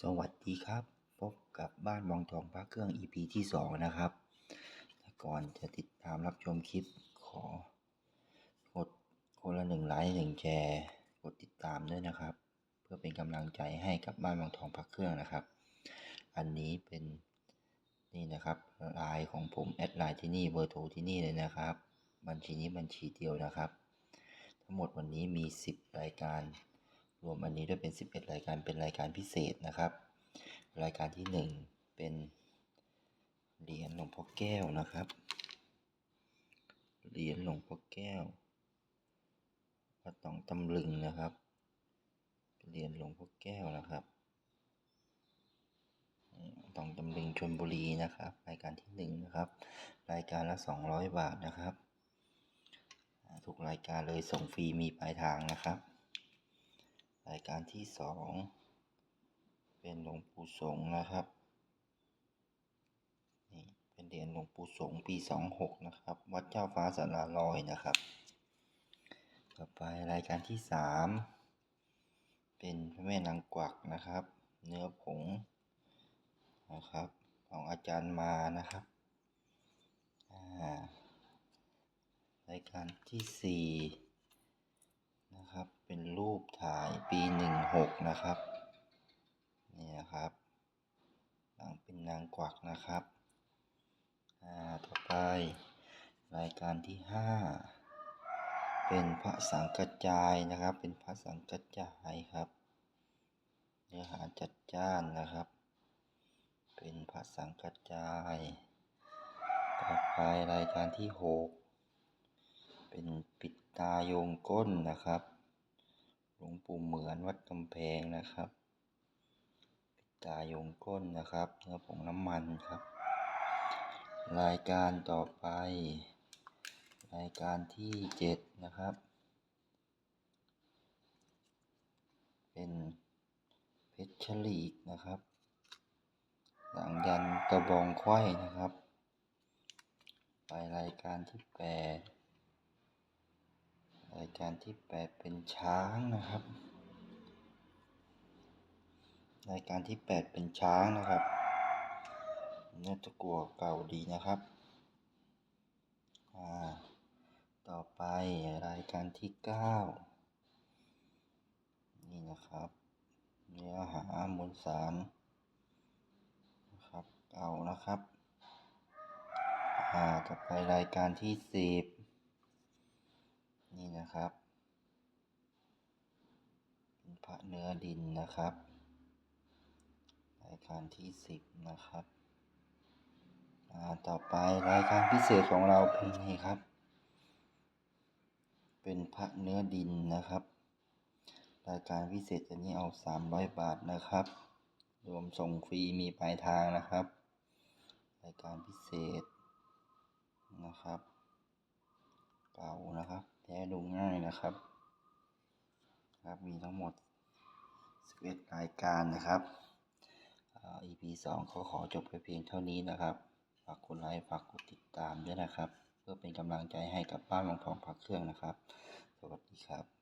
สวัสดีครับ พบกับบ้านวังทองพระเครื่อง EP ที่สองนะครับก่อนจะติดตามรับชมคลิปขอกดคนละหนึ่งไลค์หนึ่งแชร์กดติดตามด้วยนะครับ เพื่อเป็นกำลังใจให้กับบ้านวังทองพระเครื่องนะครับ อันนี้เป็นนี่นะครับไลน์ของผมแอดไลน์ที่นี่เบอร์โทรที่นี่เลยนะครับ บัญชีนี้บัญชีเดียวนะครับ ทั้งหมดวันนี้มี 10 รายการ รวมอันนี้ด้วยเป็น 11 รายการเป็นรายการพิเศษนะครับ รายการที่ 1 เป็นเหรียญหลวงพ่อแก้วนะครับ เหรียญหลวงพ่อแก้ววัดหนองตำลึงนะครับเหรียญหลวงพ่อแก้วนะครับตองตำลึงชนบุรีนะครับ รายการที่หนึ่งนะครับ รายการละสองร้อยบาทนะครับทุกรายการเลยส่งฟรีมีปลายทางนะครับ รายการที่สองเป็นหลวงปู่สงนะครับนี่เป็นเหรียญหลวงปู่สงปีสองหกนะครับ วัดเจ้าฟ้าสาราลอยนะครับ ต่อไปรายการที่สามเป็นพระแม่นางกวักนะครับ เนื้อผงนะครับของอาจารย์มานะครับรายการที่สี่ นะครับ เป็นรูปถ่ายปีหนึ่งหกนะครับ นี่นะครับนางเป็นนางกวักนะครับอ่าต่อไป รายการที่ห้าเป็นพระสังกัจจายนะครับ เป็นพระสังกัจจายครับ เนื้อหาจัดจ้านนะครับ เป็นพระสังกัจจาย ต่อไปรายการที่หกเป็นปิดตายงก้นนะครับ ลวงปู่เหมือนวัดกำแพงนะครับปิตายงก้นนะครับเนื้อผงน้ำมันครับ รายการต่อไป รายการที่เจ็ดนะครับ เป็นเพชรฉลีกนะครับ หลังยันกระบองไขว้นะครับ ไปรายการที่แปด รายการที่แปดเป็นช้างนะครับ รายการที่แปดเป็นช้างนะครับเนื้อตะกัวเก่าดีนะครับ อ่า ต่อไปรายการที่เก้านี่นะครับ เนื้อหามวลสารนะครับเก่านะครับ อ่า ต่อไปรายการที่สิบ นะครับ เป็นพระเนื้อดินนะครับรายการที่สิบนะครับต่อไปรายการพิเศษของเราเป็นนี่ครับ เป็นพระเนื้อดินนะครับ รายการพิเศษอันนี้เอาสามร้อยบาทนะครับ รวมส่งฟรีมีปลายทางนะครับ รายการพิเศษนะครับ เก่านะครับ แท้ดูง่ายนะครับ ครับ มีทั้งหมด 11 รายการนะครับ EP 2ก็ขอจบไปเพียงเท่านี้นะครับ ฝากกดไลค์ ฝากกดติดตามด้วยนะครับ เพื่อเป็นกำลังใจให้กับบ้านหลวงทองพักเครื่องนะครับ สวัสดีครับ